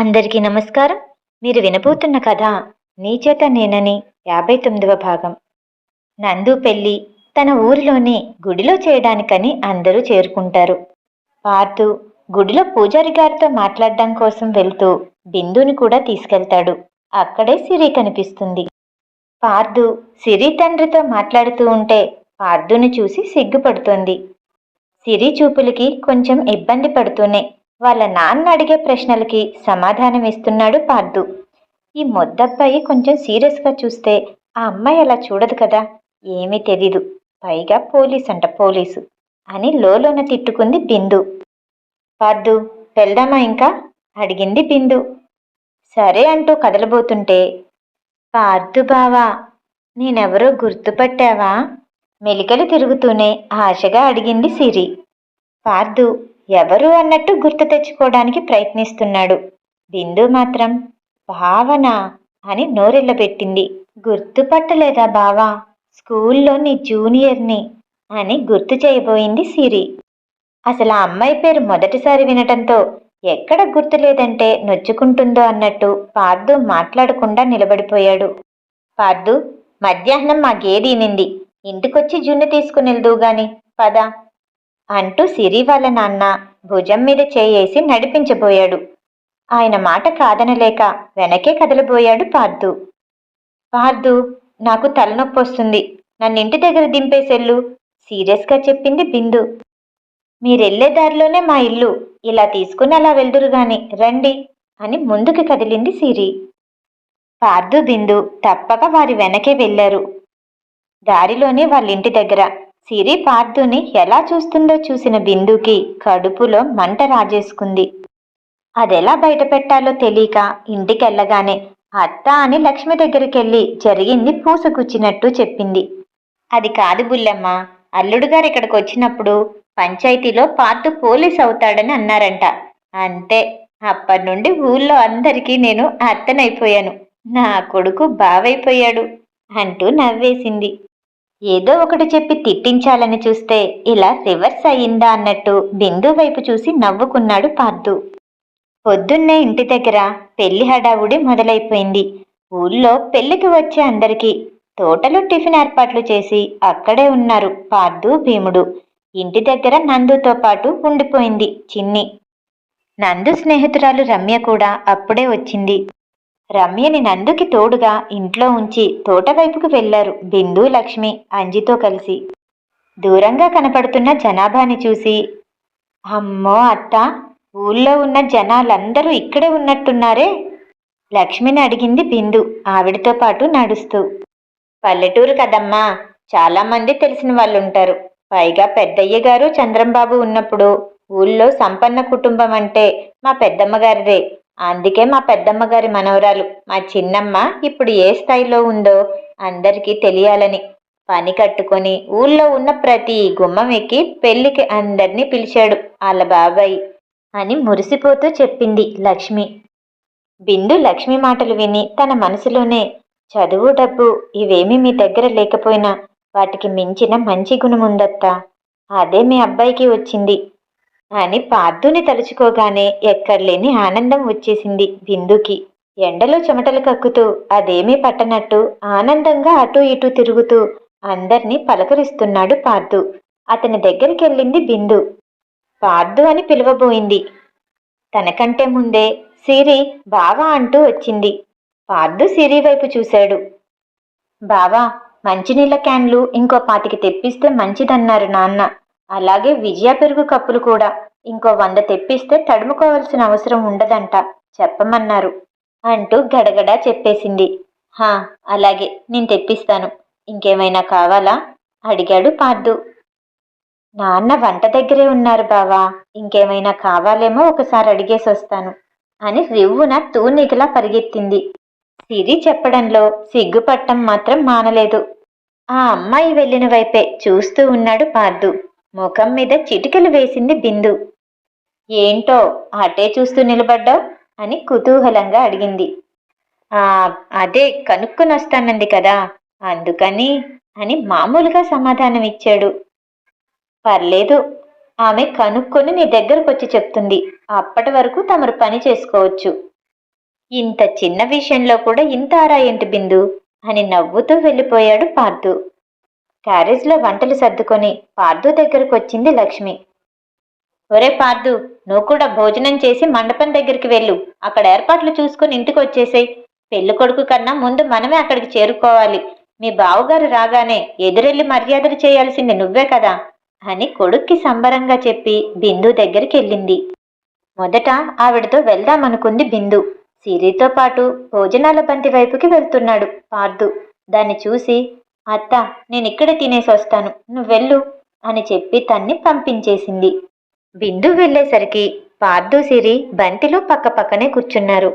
అందరికీ నమస్కారం. మీరు వినబోతున్న కథ నీ చేత నేనని యాభై తొమ్మిదవ భాగం. నందు పెళ్ళి తన ఊరిలోని గుడిలో చేయడానికని అందరూ చేరుకుంటారు. పార్థు గుడిలో పూజారి గారితో మాట్లాడడం కోసం వెళ్తూ బిందుని కూడా తీసుకెళ్తాడు. అక్కడే సిరి కనిపిస్తుంది. పార్థు సిరి తండ్రితో మాట్లాడుతూ ఉంటే పార్థుని చూసి సిగ్గుపడుతోంది. సిరి చూపులకి కొంచెం ఇబ్బంది పడుతూనే వాళ్ళ నాన్న అడిగే ప్రశ్నలకి సమాధానం ఇస్తున్నాడు పార్థు ఈ మొద్దబ్బాయి కొంచెం సీరియస్గా చూస్తే ఆ అమ్మాయి అలా చూడదు కదా ఏమీ తెలీదు. పైగా పోలీస్ అంట పోలీసు అని లోలోన తిట్టుకుంది బిందు. పార్థు వెళ్దామా ఇంకా? అడిగింది బిందు. సరే అంటూ కదలబోతుంటే పార్థు బావా నేనెవరో గుర్తుపట్టావా? మెలికలు తిరుగుతూనే ఆశగా అడిగింది సిరి. పార్థు ఎవరు అన్నట్టు గుర్తు తెచ్చుకోవడానికి ప్రయత్నిస్తున్నాడు. బిందు మాత్రం భావన అని నోరెళ్ళబెట్టింది. గుర్తుపట్టలేదా బావా? స్కూల్లో నీ జూనియర్ని అని గుర్తు చేయబోయింది సిరి. అసలు ఆ అమ్మాయి పేరు మొదటిసారి వినటంతో ఎక్కడ గుర్తు లేదంటే నొచ్చుకుంటుందో అన్నట్టు పార్థు మాట్లాడకుండా నిలబడిపోయాడు. పార్దు మధ్యాహ్నం మా గేదీనింది ఇంటికొచ్చి జున్ను తీసుకుని వెళ్దువు గాని పద. అంటూ సిరి వాళ్ళ నాన్న భుజం మీద చేయేసి నడిపించబోయాడు. ఆయన మాట కాదనలేక వెనకే కదలబోయాడు పార్థు పార్థు నాకు తలనొప్పి వస్తుంది నన్ను ఇంటి దగ్గర దింపేసెళ్ళు సీరియస్గా చెప్పింది బిందు. మీరెళ్ళే దారిలోనే మా ఇల్లు. ఇలా తీసుకుని అలా వెళ్దురు గాని రండి అని ముందుకు కదిలింది సిరి. పార్థు బిందు తప్పక వారి వెనకే వెళ్ళారు దారిలోనే వాళ్ళ ఇంటి దగ్గర సిరి పార్థుని ఎలా చూస్తుందో చూసిన బిందుకి కడుపులో మంట రాజేసుకుంది. అదెలా బయట పెట్టాలో తెలియక ఇంటికెళ్ళగానే అత్త అని లక్ష్మి దగ్గరికెళ్ళి జరిగింది పూసగుచ్చినట్టు చెప్పింది. అది కాదు బుల్లమ్మ అల్లుడు గారు ఇక్కడికి వచ్చినప్పుడు పంచాయతీలో పార్థు పోలీస్ అవుతాడని అన్నారంట. అంతే అప్పటి నుండి ఊళ్ళో అందరికీ నేను అత్తనైపోయాను. నా కొడుకు బావైపోయాడు అంటూ నవ్వేసింది. ఏదో ఒకటి చెప్పి తిట్టించాలని చూస్తే ఇలా రివర్స్ అయ్యిందా అన్నట్టు బిందు వైపు చూసి నవ్వుకున్నాడు పార్థు. పొద్దున్నే ఇంటి దగ్గర పెళ్ళి హడావుడి మొదలైపోయింది. ఊళ్ళో పెళ్ళికి వచ్చే అందరికీ తోటలో టిఫిన్ ఏర్పాట్లు చేసి అక్కడే ఉన్నారు పార్థు భీముడు. ఇంటి దగ్గర నందుతో పాటు ఉండిపోయింది చిన్ని. నందు స్నేహితురాలు రమ్య కూడా అప్పుడే వచ్చింది. రమ్యని నందుకి తోడుగా ఇంట్లో ఉంచి తోటవైపుకు వెళ్ళారు బిందు లక్ష్మి అంజితో కలిసి. దూరంగా కనపడుతున్న జనాభాని చూసి అమ్మో అత్త ఊళ్ళో ఉన్న జనాలందరూ ఇక్కడే ఉన్నట్టున్నారే? లక్ష్మిని అడిగింది బిందు ఆవిడతో పాటు నడుస్తూ. పల్లెటూరు కదమ్మా చాలామంది తెలిసిన వాళ్ళు ఉంటారు పైగా పెద్దయ్య గారు చంద్రంబాబు ఉన్నప్పుడు ఊళ్ళో సంపన్న కుటుంబం అంటే మా పెద్దమ్మ గారిదే. అందుకే మా పెద్దమ్మ గారి మనవరాలు మా చిన్నమ్మ ఇప్పుడు ఏ స్థాయిలో ఉందో అందరికీ తెలియాలని. పని కట్టుకొని ఊళ్ళో ఉన్న ప్రతి గుమ్మం ఎక్కి పెళ్ళికి అందరినీ పిలిచాడు వాళ్ళ బాబాయ్ అని మురిసిపోతూ చెప్పింది లక్ష్మి. బిందు లక్ష్మి మాటలు విని తన మనసులోనే చదువు డబ్బు ఇవేమీ మీ దగ్గర లేకపోయినా వాటికి మించిన మంచి గుణం ఉందత్తా అదే మీ అబ్బాయికి వచ్చింది. అని పార్థుని తలుచుకోగానే ఎక్కర్లేని ఆనందం వచ్చేసింది బిందుకి ఎండలో చెమటలు కక్కుతూ అదేమీ పట్టనట్టు ఆనందంగా అటూ ఇటూ తిరుగుతూ అందర్నీ పలకరిస్తున్నాడు పార్థు. అతని దగ్గరికి వెళ్ళింది బిందు. పార్థు అని పిలవబోయింది. తనకంటే ముందే సిరి బావా అంటూ వచ్చింది. పార్థు సిరి వైపు చూశాడు. బావా మంచినీళ్ళ క్యాన్లు ఇంకో పాతికి తెప్పిస్తే మంచిదన్నారు నాన్న. అలాగే విజయ పెరుగు కప్పులు కూడా. ఇంకో వంద తెప్పిస్తే తడుముకోవాల్సిన అవసరం ఉండదంట చెప్పమన్నారు. అంటూ గడగడా చెప్పేసింది. హా అలాగే నేను తెప్పిస్తాను. ఇంకేమైనా కావాలా? అడిగాడు పార్దు నాన్న వంట దగ్గరే ఉన్నారు బావా. ఇంకేమైనా కావాలేమో ఒకసారి అడిగేసి వస్తాను అని రివ్వున తూనికలా పరిగెత్తింది. సిరి చెప్పడంలో సిగ్గుపట్టం మాత్రం మానలేదు. ఆ అమ్మాయి వెళ్ళిన వైపే చూస్తూ ఉన్నాడు పార్దు ముఖం మీద చిటికలు వేసింది బిందు. ఏంటో అటే చూస్తూ నిలబడ్డావు? అని కుతూహలంగా అడిగింది. ఆ అదే కనుక్కొని వస్తానంది కదా అందుకని అని మామూలుగా సమాధానం ఇచ్చాడు. పర్లేదు ఆమె కనుక్కొని నీ దగ్గరకు వచ్చి చెప్తుంది. అప్పటి వరకు తమరు పని చేసుకోవచ్చు. ఇంత చిన్న విషయంలో కూడా ఇంత ఆరా ఏంటి బిందు? అని నవ్వుతూ వెళ్ళిపోయాడు పార్థు. క్యారేజ్లో వంటలు సర్దుకొని పార్థు దగ్గరకు వచ్చింది లక్ష్మి. ఒరే పార్థు నువ్వు కూడా భోజనం చేసి మండపం దగ్గరికి వెళ్ళు. అక్కడ ఏర్పాట్లు చూసుకుని ఇంటికి వచ్చేసేయి పెళ్ళి కొడుకు కన్నా ముందు మనమే అక్కడికి చేరుకోవాలి. మీ బావగారు రాగానే ఎదురెళ్ళి మర్యాదలు చేయాల్సింది నువ్వే కదా అని కొడుక్కి సంబరంగా చెప్పి బిందు దగ్గరికి వెళ్ళింది మొదట ఆవిడతో వెళ్దామనుకుంది బిందు. సిరితో పాటు భోజనాల బంతి వైపుకి వెళ్తున్నాడు పార్థు దాన్ని చూసి అత్త నేను ఇక్కడే తినేసి వస్తాను నువ్వు వెళ్ళు అని చెప్పి తన్ని పంపించేసింది. బిందు వెళ్ళేసరికి పార్థు సిరి బంతిలో పక్క పక్కనే కూర్చున్నారు.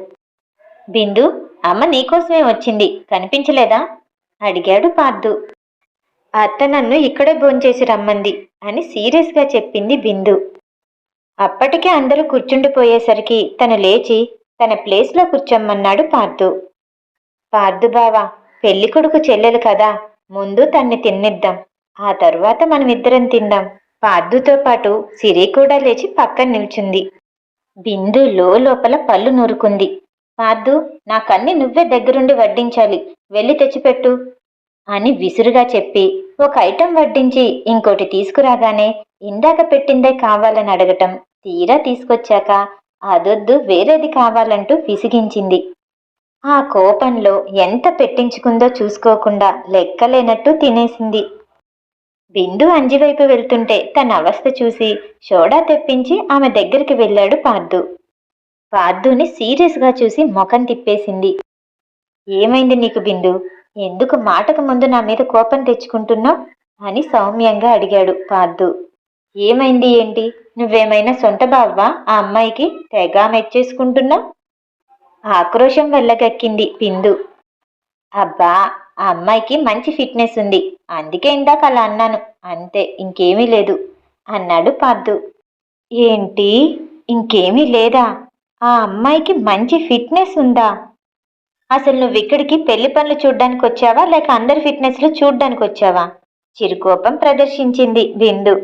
బిందు అమ్మ నీకోసమే వచ్చింది. కనిపించలేదా? అడిగాడు పార్థు అత్త నన్ను ఇక్కడే భోంచేసి రమ్మంది అని సీరియస్గా చెప్పింది బిందు. అప్పటికే అందరూ కూర్చుండిపోయేసరికి తను లేచి తన ప్లేస్లో కూర్చోమ్మన్నాడు పార్థు పార్థు బావా పెళ్ళి కొడుకు చెల్లెలు కదా. ముందు తన్ని తిన్నిద్దాం. ఆ తరువాత మనమిద్దరం తిందాం. పార్థుతో పాటు సిరి కూడా లేచి పక్కన నిల్చుంది. బిందు లోపల పళ్ళు నూరుకుంది. పార్థు నాకన్ని నువ్వే దగ్గరుండి వడ్డించాలి. వెళ్ళి తెచ్చిపెట్టు అని విసురుగా చెప్పి ఒక ఐటెం వడ్డించి ఇంకోటి తీసుకురాగానే ఇందాక పెట్టిందే కావాలని అడగటం తీరా తీసుకొచ్చాక అదొద్దు వేరేది కావాలంటూ విసిగించింది. ఆ కోపంలో ఎంత పెట్టించుకుందో చూసుకోకుండా లెక్కలేనట్టు తినేసింది. బిందు అంజివైపు వెళ్తుంటే తన అవస్థ చూసి షోడా తెప్పించి ఆమె దగ్గరికి వెళ్ళాడు పార్థు పార్థుని సీరియస్గా చూసి ముఖం తిప్పేసింది. ఏమైంది నీకు బిందు? ఎందుకు మాటకు ముందు నా మీద కోపం తెచ్చుకుంటున్నావు? అని సౌమ్యంగా అడిగాడు పార్థు ఏమైంది ఏంటి? నువ్వేమైనా సొంత బావ్వా ఆ అమ్మాయికి తెగ మెచ్చేసుకుంటున్నావు ఆక్రోశం వెళ్ళగక్కింది బిందు అబ్బా ఆ అమ్మాయికి మంచి ఫిట్నెస్ ఉంది. అందుకే ఇందాక అలా అన్నాను. అంతే ఇంకేమీ లేదు అన్నాడు పార్థు. ఏంటి? ఇంకేమీ లేదా? ఆ అమ్మాయికి మంచి ఫిట్నెస్ ఉందా? అసలు నువ్వు ఇక్కడికి పెళ్ళి పనులు చూడ్డానికి వచ్చావా? లేక అందరి ఫిట్నెస్లు చూడ్డానికి వచ్చావా? చిరుకోపం ప్రదర్శించింది బిందు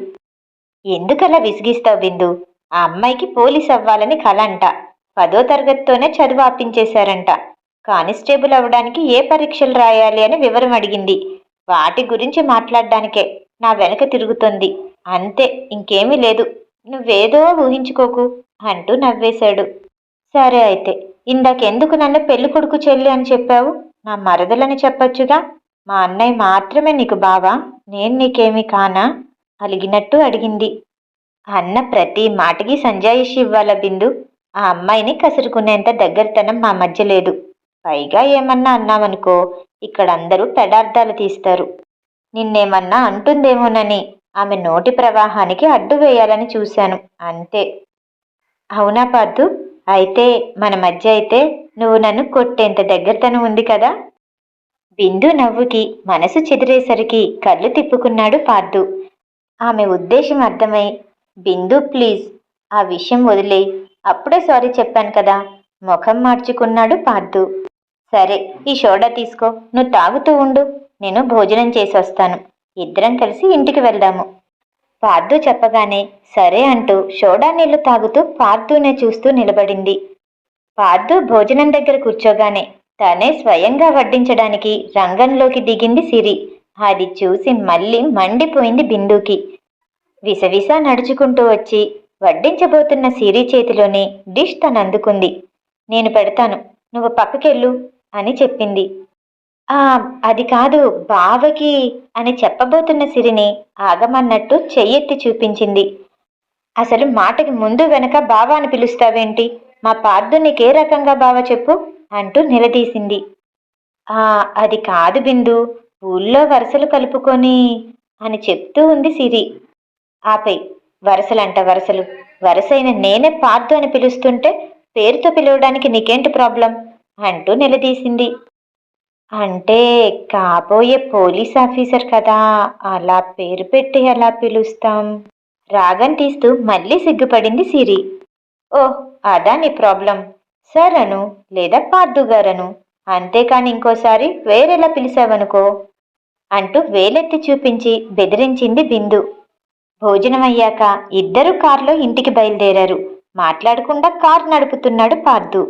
ఎందుకలా విసిగిస్తావు బిందు ఆ అమ్మాయికి పోలీస్ అవ్వాలని కల అంట. పదో తరగతితోనే చదువు ఆపించేశారంట. కానిస్టేబుల్ అవ్వడానికి ఏ పరీక్షలు రాయాలి అని వివరం అడిగింది. వాటి గురించి మాట్లాడడానికే. నా వెనక తిరుగుతుంది. అంతే ఇంకేమీ లేదు. నువ్వేదో ఊహించుకోకు అంటూ నవ్వేశాడు. సరే అయితే ఇందాకెందుకు నన్ను పెళ్ళి కొడుకు చెల్లి అని చెప్పావు? నా మరదలని చెప్పొచ్చుగా? మా అన్నయ్య మాత్రమే నీకు బావా? నేను నీకేమీ కానా? అలిగినట్టు అడిగింది. అన్న ప్రతి మాటకి సంజాయిషి ఇవ్వాల బిందు? ఆ అమ్మాయిని కసురుకునేంత దగ్గరతనం మా మధ్య లేదు. పైగా ఏమన్నా అన్నామనుకో ఇక్కడ అందరూ పెడార్థాలు తీస్తారు. నిన్నేమన్నా అంటుందేమోనని ఆమె నోటి ప్రవాహానికి అడ్డు వేయాలని చూశాను. అంతే. అవునా పార్థు? అయితే మన మధ్య అయితే నువ్వు నన్ను కొట్టేంత దగ్గరతనం ఉంది కదా? బిందు నవ్వుకి మనసు చెదిరేసరికి కళ్ళు తిప్పుకున్నాడు పార్థు. ఆమె ఉద్దేశం అర్థమై బిందు ప్లీజ్ ఆ విషయం వదిలే అప్పుడే సారీ చెప్పాను కదా. ముఖం మార్చుకున్నాడు పార్థు. సరే ఈ సోడా తీసుకో. నువ్వు తాగుతూ ఉండు. నేను భోజనం చేసి వస్తాను ఇద్దరం కలిసి ఇంటికి వెళ్దాము. పార్థు చెప్పగానే సరే అంటూ సోడా నీళ్ళు తాగుతూ పార్థునే చూస్తూ నిలబడింది. పార్థు భోజనం దగ్గర కూర్చోగానే తనే స్వయంగా వడ్డించడానికి రంగంలోకి దిగింది సిరి. అది చూసి మళ్ళీ మండిపోయింది బిందుకి. విసవిస నడుచుకుంటూ వచ్చి వడ్డించబోతున్న సిరి చేతిలోని డిష్ తను అందుకుంది. నేను పెడతాను. నువ్వు పక్కకెళ్ళు అని చెప్పింది. ఆ అది కాదు బావకి అని చెప్పబోతున్న సిరిని ఆగమన్నట్టు చెయ్యెత్తి చూపించింది. అసలు మాటకి ముందు వెనక బావ అని పిలుస్తావేంటి? మా పార్థు నీకే రకంగా బావ చెప్పు? అంటూ నిలదీసింది. ఆ అది కాదు బిందు. ఊళ్ళో వరుసలు కలుపుకొని అని చెప్తూ ఉంది సిరి. ఆపై వరసలంట వరసలు. వరసైన నేనే పార్థు అని పిలుస్తుంటే పేరుతో పిలవడానికి నీకేంటి ప్రాబ్లం? అంటూ నిలదీసింది. అంటే కాబోయే పోలీస్ ఆఫీసర్ కదా అలా పేరు పెట్టి ఎలా పిలుస్తాం? రాగం తీస్తూ మళ్ళీ సిగ్గుపడింది సిరి. ఓహ్ అదా నీ ప్రాబ్లం. సార్ అను లేదా పార్థు గారను? అంతేకాని ఇంకోసారి వేరేలా పిలిచావనుకో? అంటూ వేలెత్తి చూపించి బెదిరించింది బిందు. భోజనం అయ్యాక ఇద్దరు కారులో ఇంటికి బయలుదేరారు. మాట్లాడకుండా కారు నడుపుతున్నాడు పార్థు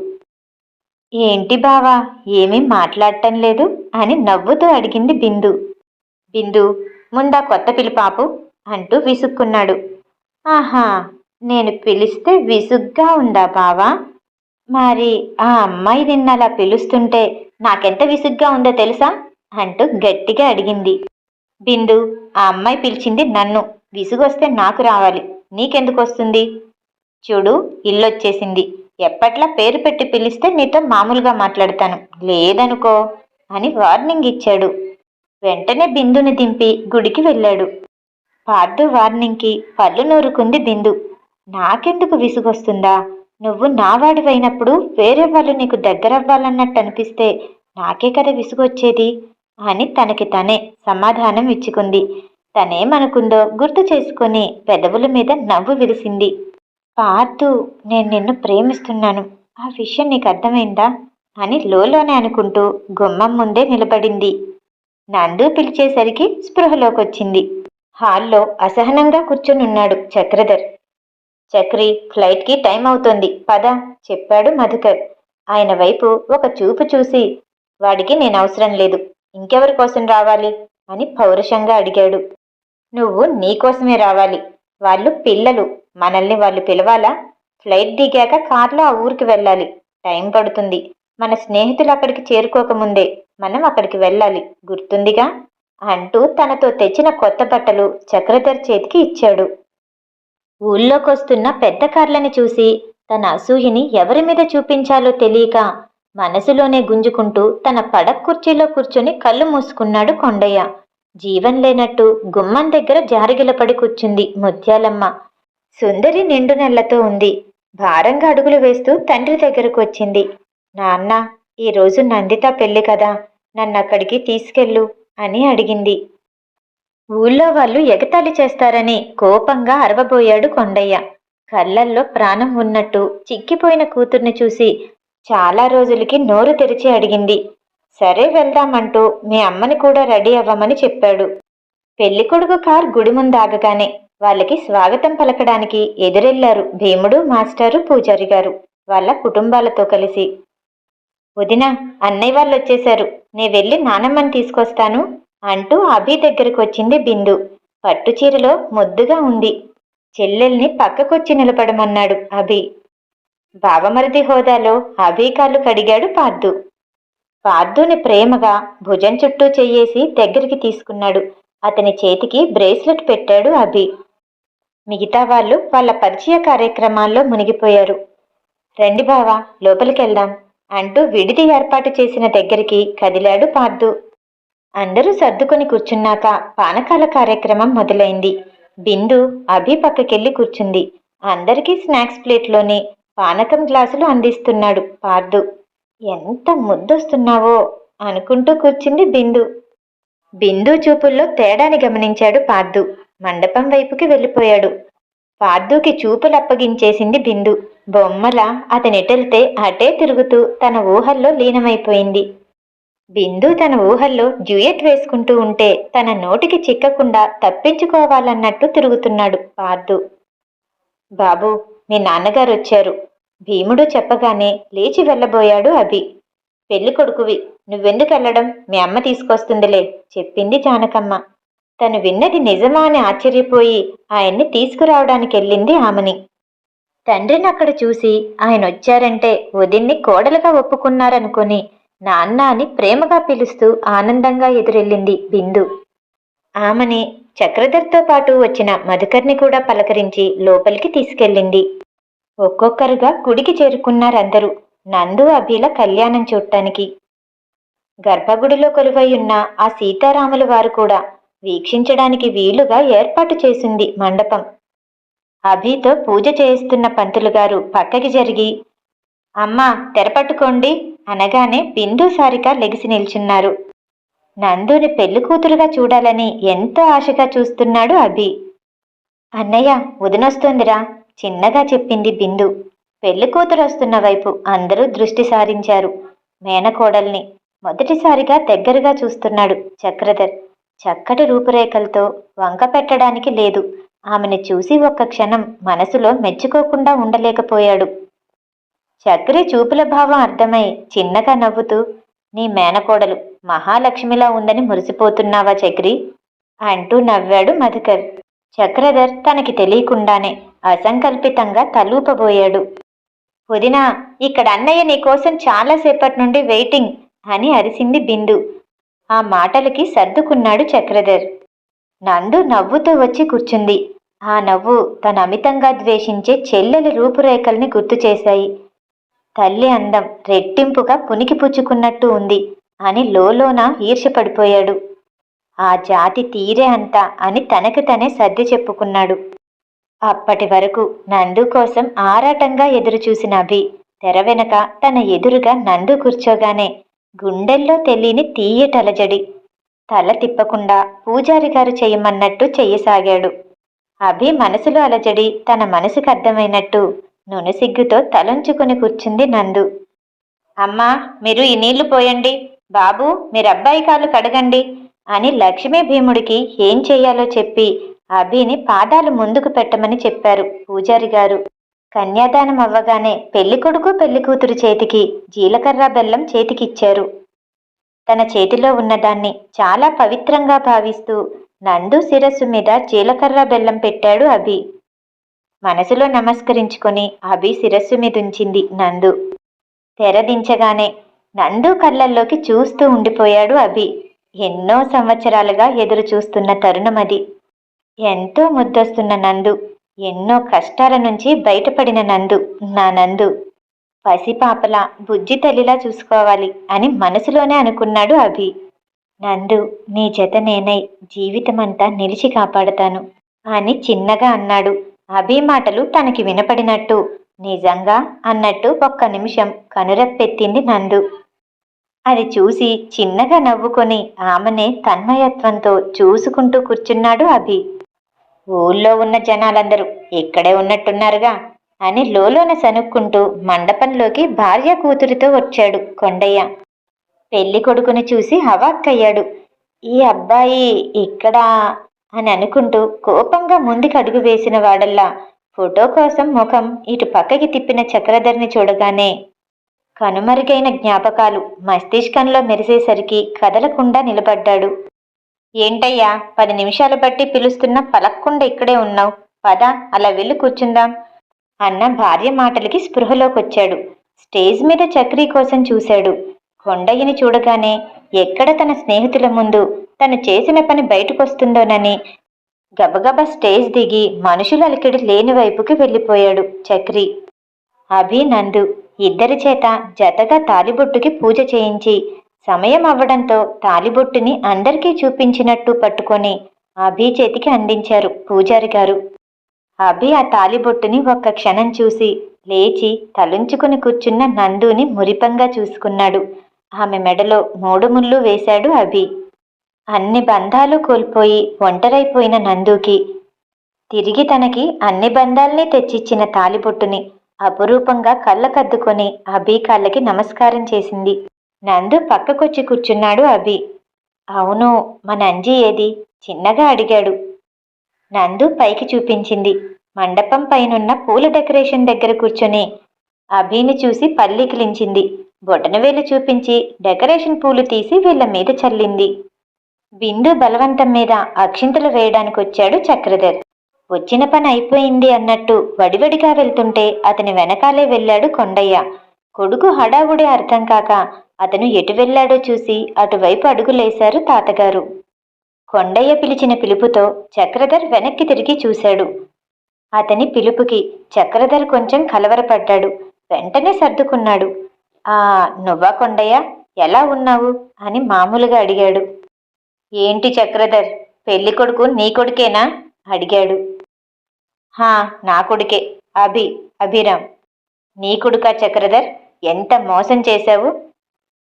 ఏంటి బావా ఏమీ మాట్లాడటం లేదు? అని నవ్వుతూ అడిగింది బిందు. బిందు ముందా కొత్త పిలిపాపు అంటూ విసుక్కున్నాడు. ఆహా నేను పిలిస్తే విసుగ్గా ఉందా బావా? మరి ఆ అమ్మాయి నిన్నలా పిలుస్తుంటే నాకెంత విసుగ్గా ఉందో తెలుసా? అంటూ గట్టిగా అడిగింది. బిందు ఆ అమ్మాయి పిలిచింది నన్ను. విసుగొస్తే నాకు రావాలి. నీకెందుకు వస్తుంది? చూడు ఇల్లొచ్చేసింది. ఎప్పట్లా పేరు పెట్టి పిలిస్తే నీతో మామూలుగా మాట్లాడతాను. లేదనుకో అని వార్నింగ్ ఇచ్చాడు. వెంటనే బిందుని దింపి గుడికి వెళ్ళాడు. పార్థు వార్నింగ్కి పళ్ళు నూరుకుంది బిందు. నాకెందుకు విసుగొస్తుందా? నువ్వు నావాడివైనప్పుడు వేరే వాళ్ళు నీకు దగ్గరవ్వాలన్నట్టు అనిపిస్తే నాకే కదా విసుగొచ్చేది? అని తనకి తనే సమాధానం ఇచ్చుకుంది. తనేమనుకుందో గుర్తు చేసుకొని పెదవుల మీద నవ్వు విరిసింది. పార్థు నేను నిన్ను ప్రేమిస్తున్నాను. ఆ విషయం నీకు అర్థమైందా? అని లోలోనే అనుకుంటూ గుమ్మం ముందే నిలబడింది. నందు పిలిచేసరికి స్పృహలోకొచ్చింది. హాల్లో అసహనంగా కూర్చొనున్నాడు చక్రధర్. చక్రి ఫ్లైట్కి టైం అవుతోంది. పద చెప్పాడు మధుకర్. ఆయన వైపు ఒక చూపు చూసి వాడికి నేను అవసరం లేదు. ఇంకెవరి కోసం రావాలి? అని పౌరుషంగా అడిగాడు. నువ్వు నీకోసమే రావాలి. వాళ్ళు పిల్లలు. మనల్ని వాళ్ళు పిలవాలా? ఫ్లైట్ దిగాక కార్లో ఆ ఊరికి వెళ్ళాలి. టైం పడుతుంది. మన స్నేహితులు అక్కడికి చేరుకోకముందే మనం అక్కడికి వెళ్ళాలి. గుర్తుందిగా? అంటూ తనతో తెచ్చిన కొత్త బట్టలు చక్రధర్ చేతికి ఇచ్చాడు. ఊళ్ళోకొస్తున్న పెద్ద కార్లని చూసి తన అసూయని ఎవరి మీద చూపించాలో తెలియక మనసులోనే గుంజుకుంటూ తన పడక్ కుర్చీలో కూర్చొని కళ్ళు మూసుకున్నాడు కొండయ్య. జీవం లేనట్టు గుమ్మం దగ్గర జారిగిలపడి కూర్చుంది ముత్యాలమ్మ. సుందరి నిండు నెలతో ఉంది. భారంగా అడుగులు వేస్తూ తండ్రి దగ్గరకు వచ్చింది. నాన్న ఈరోజు నందిత పెళ్ళి కదా నన్ను అక్కడికి తీసుకెళ్ళు అని అడిగింది. ఊళ్ళో వాళ్ళు ఎగతాళి చేస్తారని కోపంగా అరవబోయాడు కొండయ్య. కళ్ళల్లో ప్రాణం ఉన్నట్టు చిక్కిపోయిన కూతుర్ని చూసి చాలా రోజులకి నోరు తెరిచి అడిగింది. సరే వెళ్దామంటూ మీ అమ్మని కూడా రెడీ అవ్వమని చెప్పాడు. పెళ్ళికొడుకు కార్ గుడి ముందాగగానే వాళ్ళకి స్వాగతం పలకడానికి ఎదురెళ్ళారు భీముడు మాస్టారు పూజారి గారు. వాళ్ళ కుటుంబాలతో కలిసి. వదిన అన్నయ్య వాళ్ళు వచ్చేశారు. నే వెళ్ళి నానమ్మని తీసుకొస్తాను అంటూ అభి దగ్గరకు వచ్చింది బిందు. పట్టు చీరలో ముద్దుగా ఉంది. చెల్లెల్ని పక్కకొచ్చి నిలబడమన్నాడు అభి. బావమరిది హోదాలో అభి కాళ్ళు కడిగాడు పార్దు. పార్థుని ప్రేమగా భుజం చుట్టూ చెయ్యేసి దగ్గరికి తీసుకున్నాడు. అతని చేతికి బ్రేస్లెట్ పెట్టాడు అభి. మిగతా వాళ్ళు వాళ్ళ పరిచయ కార్యక్రమాల్లో మునిగిపోయారు. రండి బావా లోపలికెళ్దాం అంటూ విడిది ఏర్పాటు చేసిన దగ్గరికి కదిలాడు పార్థు. అందరూ సర్దుకొని కూర్చున్నాక పానకాల కార్యక్రమం మొదలైంది. బిందు అభి పక్కకెళ్ళి కూర్చుంది. అందరికీ స్నాక్స్ ప్లేట్లోని పానకం గ్లాసులు అందిస్తున్నాడు పార్థు. ఎంత ముద్దొస్తున్నావో అనుకుంటూ కూర్చుంది బిందు. బిందు చూపుల్లో తేడాని గమనించాడు పార్దు. మండపం వైపుకి వెళ్ళిపోయాడు. పార్దుకి చూపులు అప్పగించేసింది బిందు. బొమ్మల అతనిటెళ్తే అటే తిరుగుతూ తన ఊహల్లో లీనమైపోయింది. బిందు తన ఊహల్లో డ్యూయట్ వేసుకుంటూ ఉంటే తన నోటికి చిక్కకుండా తప్పించుకోవాలన్నట్టు తిరుగుతున్నాడు పార్థు బాబు మీ నాన్నగారు వచ్చారు భీముడు చెప్పగానే లేచి వెళ్ళబోయాడు అభి. పెళ్ళి కొడుకువి నువ్వెందుకు వెళ్ళడం మీ అమ్మ తీసుకొస్తుందిలే చెప్పింది జానకమ్మ. తను విన్నది నిజమా అని ఆశ్చర్యపోయి ఆయన్ని తీసుకురావడానికి వెళ్ళింది ఆమెని. తండ్రిని అక్కడ చూసి ఆయన వచ్చారంటే వదిన్ని కోడలుగా ఒప్పుకున్నారనుకొని నాన్న అని ప్రేమగా పిలుస్తూ ఆనందంగా ఎదురెళ్ళింది బిందు. ఆమెని చక్రధర్తో పాటు వచ్చిన మధుకర్ని కూడా పలకరించి లోపలికి తీసుకెళ్ళింది. ఒక్కొక్కరుగా గుడికి చేరుకున్నారందరూ. నందు అభిల కళ్యాణం చూడటానికి. గర్భగుడిలో కొలువై ఉన్న ఆ సీతారాముల వారు కూడా వీక్షించడానికి వీలుగా ఏర్పాటు చేసింది మండపం. అభితో పూజ చేయిస్తున్న పంతులు గారు పక్కకి జరిగి అమ్మా తెరపట్టుకోండి అనగానే బిందు సారిక లెగిసి నిల్చున్నారు. నందుని పెళ్ళి కూతురుగా చూడాలని ఎంతో ఆశగా చూస్తున్నాడు అభి. అన్నయ్య ఉదనొస్తోందిరా. చిన్నగా చెప్పింది బిందు. పెళ్ళి కూతురు వస్తున్న వైపు అందరూ దృష్టి సారించారు. మేనకోడల్ని మొదటిసారిగా దగ్గరగా చూస్తున్నాడు చక్రధర్. చక్కటి రూపురేఖలతో వంక పెట్టడానికి లేదు. ఆమెను చూసి ఒక్క క్షణం మనసులో మెచ్చుకోకుండా ఉండలేకపోయాడు. చక్రి చూపుల భావం అర్థమై చిన్నగా నవ్వుతూ నీ మేనకోడలు మహాలక్ష్మిలా ఉందని మురిసిపోతున్నావా చక్రి? అంటూ నవ్వాడు మధుకర్. చక్రధర్ తనకి తెలియకుండానే అసంకల్పితంగా తలూపబోయాడు. వదినా ఇక్కడ అన్నయ్య నీకోసం చాలాసేపటి నుండి వెయిటింగ్ అని అరిసింది బిందు. ఆ మాటలకి సర్దుకున్నాడు చక్రధర్. నందు నవ్వుతూ వచ్చి కూర్చుంది. ఆ నవ్వు తన అమితంగా ద్వేషించే చెల్లెల రూపురేఖల్ని గుర్తు చేశాయి. తల్లి అందం రెట్టింపుగా పునికిపుచ్చుకున్నట్టు ఉంది అని లోలోన ఈర్షపడిపోయాడు ఆ జాతి తీరే అంత అని తనకు తనే సర్ది చెప్పుకున్నాడు. అప్పటి వరకు నందు కోసం ఆరాటంగా ఎదురుచూసిన అభి తెర వెనక తన ఎదురుగా నందు కూర్చోగానే గుండెల్లో తెలియని తీయటలజడి తల తిప్పకుండా పూజారి గారు చెయ్యమన్నట్టు చెయ్యసాగాడు. అభి మనసులో అలజడి తన మనసుకు అర్థమైనట్టు నునుసిగ్గుతో తలంచుకుని కూర్చుంది నందు. అమ్మా మీరు ఈ నీళ్ళు పోయండి. బాబు మీరు అబ్బాయి కాలు కడగండి. అని లక్ష్మీ భీముడికి ఏం చేయాలో చెప్పి అభిని పాదాలు ముందుకు పెట్టమని చెప్పారు పూజారి గారు. కన్యాదానం అవ్వగానే పెళ్ళి కొడుకు పెళ్ళి కూతురు చేతికి జీలకర్ర బెల్లం చేతికిచ్చారు. తన చేతిలో ఉన్నదాన్ని చాలా పవిత్రంగా భావిస్తూ నందు శిరస్సు మీద జీలకర్ర బెల్లం పెట్టాడు అభి. మనసులో నమస్కరించుకొని అభి శిరస్సు మీద ఉంచింది నందు. తెరదించగానే నందు కళ్ళల్లోకి చూస్తూ ఉండిపోయాడు అభి. ఎన్నో సంవత్సరాలుగా ఎదురు చూస్తున్న తరుణం అది. ఎంతో ముద్దొస్తున్న నందు ఎన్నో కష్టాల నుంచి బయటపడిన నందు నా నందు. పసిపాపల బుజ్జి తల్లిలా చూసుకోవాలి అని మనసులోనే అనుకున్నాడు అభి. నందు నీ జత నేనై జీవితమంతా నిలిచి కాపాడతాను అని చిన్నగా అన్నాడు. అభి మాటలు తనకి వినపడినట్టు నిజంగా అన్నట్టు ఒక్క నిమిషం కనురెప్పెత్తింది నందు. అది చూసి చిన్నగా నవ్వుకొని ఆమెనే తన్మయత్వంతో చూసుకుంటూ కూర్చున్నాడు అభి. ఊళ్ళో ఉన్న జనాలందరూ ఇక్కడే ఉన్నట్టున్నారుగా అని లోలోన సనుక్కుంటూ మండపంలోకి భార్య కూతురితో వచ్చాడు కొండయ్య. పెళ్ళి కొడుకును చూసి హవాక్కయ్యాడు. ఈ అబ్బాయి ఇక్కడ? అని అనుకుంటూ కోపంగా ముందుకు అడుగు వేసిన వాడల్లా ఫోటో కోసం ముఖం ఇటు పక్కకి తిప్పిన చక్రధర్ని చూడగానే కనుమరుగైన జ్ఞాపకాలు మస్తిష్కంలో మెరిసేసరికి కదలకుండా నిలబడ్డాడు. ఏంటయ్యా పది నిమిషాలు బట్టి పిలుస్తున్న పలక్కుండా ఇక్కడే ఉన్నావు. పద అలా వెళ్ళి కూర్చుందాం. అన్న భార్య మాటలకి స్పృహలోకొచ్చాడు. స్టేజ్ మీద చక్రీ కోసం చూశాడు. కొండయ్యని చూడగానే ఎక్కడ తన స్నేహితుల ముందు తను చేసిన పని బయటకొస్తుందోనని గబగబా స్టేజ్ దిగి మనుషుల అలికిడి లేని వైపుకి వెళ్ళిపోయాడు చక్రి. అభినందు ఇద్దరి చేత జతగా తాలిబొట్టుకి పూజ చేయించి సమయం అవ్వడంతో తాలిబొట్టుని అందరికీ చూపించినట్టు పట్టుకొని అభి చేతికి అందించారు పూజారి గారు. అభి ఆ తాలిబొట్టుని ఒక్క క్షణం చూసి లేచి తలుంచుకుని కూర్చున్న నందుని మురిపంగా చూసుకున్నాడు. ఆమె మెడలో మూడు ముళ్ళు వేశాడు అభి. అన్ని బంధాలు కోల్పోయి ఒంటరైపోయిన నందుకి తిరిగి తనకి అన్ని బంధాల్ని తెచ్చిచ్చిన తాలిబొట్టుని అపురూపంగా కళ్ళకద్దుకొని అభి కాళ్ళకి నమస్కారం చేసింది. నందు పక్కకొచ్చి కూర్చున్నాడు అభి. అవును మన అంజీ ఏది? చిన్నగా అడిగాడు. నందు పైకి చూపించింది. మండపం పైనున్న పూల డెకరేషన్ దగ్గర కూర్చొని అభిని చూసి పల్లికిలించింది బొటనవేలు చూపించి డెకరేషన్ పూలు తీసి వీళ్ళ మీద చల్లింది. బిందు బలవంతం మీద అక్షింతలు వేయడానికి వచ్చాడు చక్రధర్. వచ్చిన పని అయిపోయింది అన్నట్టు వడివడిగా వెళ్తుంటే అతని వెనకాలే వెళ్ళాడు కొండయ్య. కొడుకు హడావుడి అర్థం కాక అతను ఎటు వెళ్ళాడో చూసి అటువైపు అడుగులేశారు తాతగారు. కొండయ్య పిలిచిన పిలుపుతో చక్రధర్ వెనక్కి తిరిగి చూశాడు. అతని పిలుపుకి చక్రధర్ కొంచెం కలవరపడ్డాడు. వెంటనే సర్దుకున్నాడు. ఆ నువ్వా కొండయ్య? ఎలా ఉన్నావు? అని మామూలుగా అడిగాడు. ఏంటి చక్రధర్? పెళ్ళి కొడుకు నీ కొడుకేనా? అడిగాడు. హా నా కొడుకే. అభి అభిరామ్. నీ కొడుకా చక్రధర్? ఎంత మోసం చేశావు?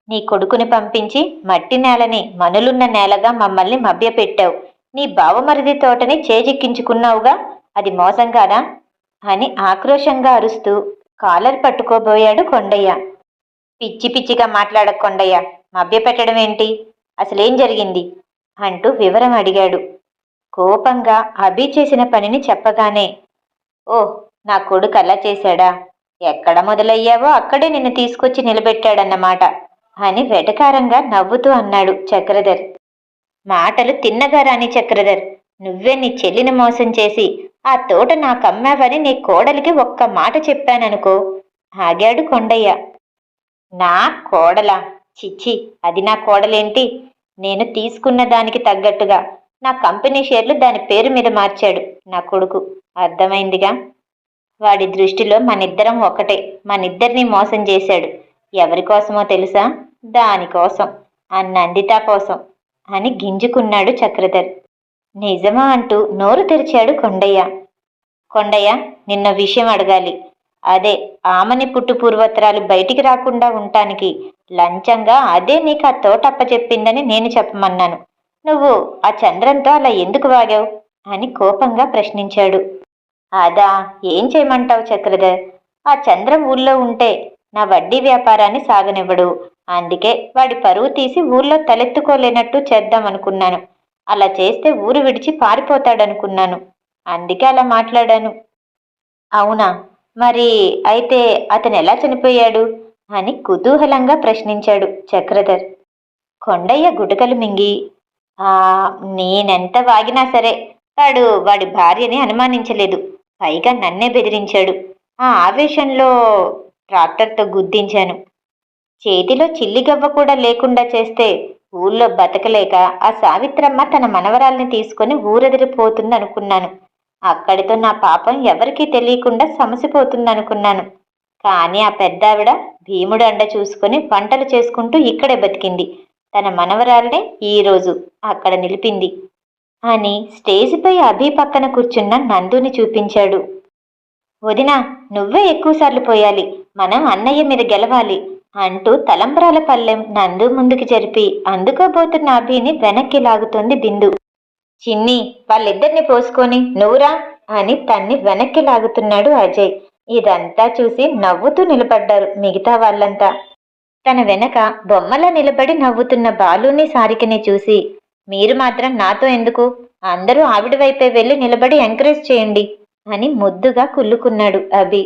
నీ కొడుకుని పంపించి మట్టి నేలని మనులున్న నేలగా మమ్మల్ని మభ్యపెట్టావు. నీ బావమరిది తోటని చేజిక్కించుకున్నావుగా? అది మోసం కాదా అని ఆక్రోశంగా అరుస్తూ కాలర్ పట్టుకోబోయాడు కొండయ్య. పిచ్చి పిచ్చిగా మాట్లాడక కొండయ్య. మభ్యపెట్టడం ఏంటి అసలేం జరిగింది? అంటూ వివరం అడిగాడు. కోపంగా అభి చేసిన పనిని చెప్పగానే ఓ నా కొడుకు అలా చేశాడా? ఎక్కడ మొదలయ్యావో అక్కడే నిన్ను తీసుకొచ్చి నిలబెట్టాడన్నమాట అని వెటకారంగా నవ్వుతూ అన్నాడు చక్రధర్. మాటలు తిన్నగా రాని చక్రధర్ నువ్వే నీ చెల్లిని మోసం చేసి ఆ తోట నాకు అమ్మావని నీ కోడలికి ఒక్క మాట చెప్పాననుకో ఆగాడు కొండయ్య. నా కోడలా? చిచ్చి అది నా కోడలేంటి? నేను తీసుకున్న దానికి తగ్గట్టుగా నా కంపెనీ షేర్లు దాని పేరు మీద మార్చాడు నా కొడుకు. అర్థమైందిగా? వాడి దృష్టిలో మనిద్దరం ఒకటే. మనిద్దరిని మోసం చేశాడు. ఎవరి కోసమో తెలుసా? దానికోసం ఆ నందిత కోసం అని గింజుకున్నాడు చక్రధర్. నిజమా అంటూ నోరు తెరిచాడు కొండయ్య. కొండయ్య నిన్న విషయం అడగాలి. అదే ఆమని పుట్టు పూర్వత్రాలు బయటికి రాకుండా ఉండటానికి లంచంగా అదే నీకు ఆ తోటప్ప చెప్పిందని నేను చెప్పమన్నాను. నువ్వు ఆ చంద్రంతో అలా ఎందుకు వాగావు? అని కోపంగా ప్రశ్నించాడు. అదా ఏం చేయమంటావు చక్రధర్? ఆ చంద్రం ఊళ్ళో ఉంటే నా వడ్డీ వ్యాపారాన్ని సాగనివ్వడు. అందుకే వాడి పరువు తీసి ఊళ్ళో తలెత్తుకోలేనట్టు చేద్దామనుకున్నాను అలా చేస్తే ఊరు విడిచి పారిపోతాడనుకున్నాను. అందుకే అలా మాట్లాడాను. అవునా? మరి అయితే అతను ఎలా చనిపోయాడు? అని కుతూహలంగా ప్రశ్నించాడు చక్రధర్. కొండయ్య గుటకలు మింగి ఆ నేనెంత వాగినా సరే వాడు వాడి భార్యని అనుమానించలేదు. పైగా నన్నే బెదిరించాడు. ఆ ఆవేశంలో ట్రాక్టర్తో గుద్దించాను. చేతిలో చిల్లిగవ్వ కూడా లేకుండా చేస్తే ఊళ్ళో బతకలేక ఆ సావిత్రమ్మ తన మనవరాల్ని తీసుకొని ఊరెదిరిపోతుంది అనుకున్నాను అక్కడితో నా పాపం ఎవరికీ తెలియకుండా సమసిపోతుందనుకున్నాను. కానీ ఆ పెద్దావిడ భీముడు అండ చూసుకొని వంటలు చేసుకుంటూ ఇక్కడే బతికింది. తన మనవరాలనే ఈరోజు అక్కడ నిలిపింది అని స్టేజిపై అభి పక్కన కూర్చున్న నందుని చూపించాడు. వదినా నువ్వే ఎక్కువసార్లు పోయాలి. మనం అన్నయ్య మీద గెలవాలి అంటూ తలంబ్రాల పల్లెం నందు ముందుకు జరిపి అందుకోబోతున్న అభిని వెనక్కి లాగుతోంది బిందు. చిన్ని వాళ్ళిద్దరిని పోసుకొని నువ్వురా అని తన్ని వెనక్కి లాగుతున్నాడు అజయ్. ఇదంతా చూసి నవ్వుతూ నిలబడ్డారు మిగతా వాళ్ళంతా. తన వెనక బొమ్మలా నిలబడి నవ్వుతున్న బాలుని సారికని చూసి మీరు మాత్రం నాతో ఎందుకు? అందరూ ఆవిడ వైపే వెళ్ళి నిలబడి ఎంకరేజ్ చేయండి అని ముద్దుగా కుల్లుకున్నాడు అభి.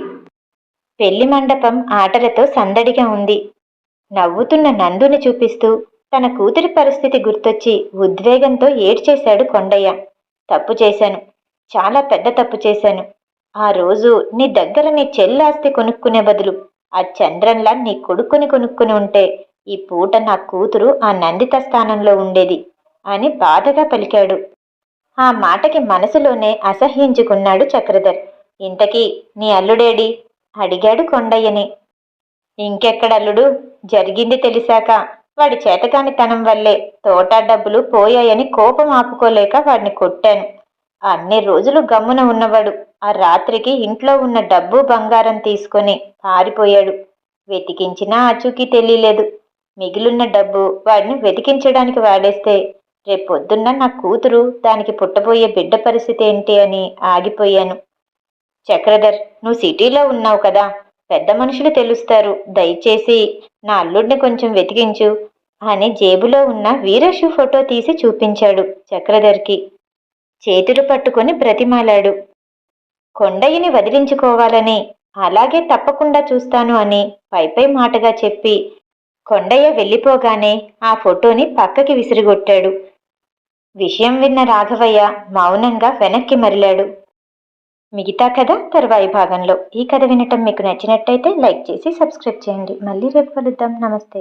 పెళ్ళి మండపం ఆటలతో సందడిగా ఉంది. నవ్వుతున్న నందుని చూపిస్తూ తన కూతురి పరిస్థితి గుర్తొచ్చి ఉద్వేగంతో ఏడ్చేశాడు కొండయ్య. తప్పు చేశాను. చాలా పెద్ద తప్పు చేశాను. ఆ రోజు నీ దగ్గర నీ చెల్లాస్తి కొనుక్కునే బదులు ఆ చంద్రంలా నీ కొడుకుని కొనుక్కుని ఉంటే ఈ పూట నా కూతురు ఆ నందిత స్థానంలో ఉండేది అని బాధగా పలికాడు. ఆ మాటకి మనసులోనే అసహ్యించుకున్నాడు చక్రధర్. ఇంతకీ నీ అల్లుడేడి? అడిగాడు కొండయ్యని. ఇంకెక్కడల్లుడు జరిగింది తెలిసాక వాడి చేతకానితనం వల్లే తోట డబ్బులు పోయాయని కోపం ఆపుకోలేక వాడిని కొట్టాను. అన్ని రోజులు గమ్మున ఉన్నవాడు. ఆ రాత్రికి ఇంట్లో ఉన్న డబ్బు బంగారం తీసుకొని పారిపోయాడు. వెతికించినా ఆచూకీ తెలియలేదు. మిగిలిన డబ్బు వాడిని వెతికించడానికి వాడేస్తే రేపొద్దున్న నా కూతురు దానికి పుట్టబోయే బిడ్డ పరిస్థితి ఏంటి అని ఆగిపోయాను. చక్రధర్ నువ్వు సిటీలో ఉన్నావు కదా? పెద్ద మనుషులు తెలుస్తారు. దయచేసి నా అల్లుడిని కొంచెం వెతికించు అని జేబులో ఉన్న వీరషు ఫోటో తీసి చూపించాడు చక్రధర్కి. చేతులు పట్టుకొని బ్రతిమాలాడు. కొండయ్యని వదిలించుకోవాలని అలాగే తప్పకుండా చూస్తాను అని పైపై మాటగా చెప్పి కొండయ్య వెళ్ళిపోగానే ఆ ఫోటోని పక్కకి విసిరిగొట్టాడు. విషయం విన్న రాఘవయ్య మౌనంగా వెనక్కి మరిలాడు. మిగతా కథ తరువాయి భాగంలో. ఈ కథ వినటం మీకు నచ్చినట్టయితే లైక్ చేసి సబ్స్క్రైబ్ చేయండి. మళ్ళీ రేపు కలుద్దాం. నమస్తే.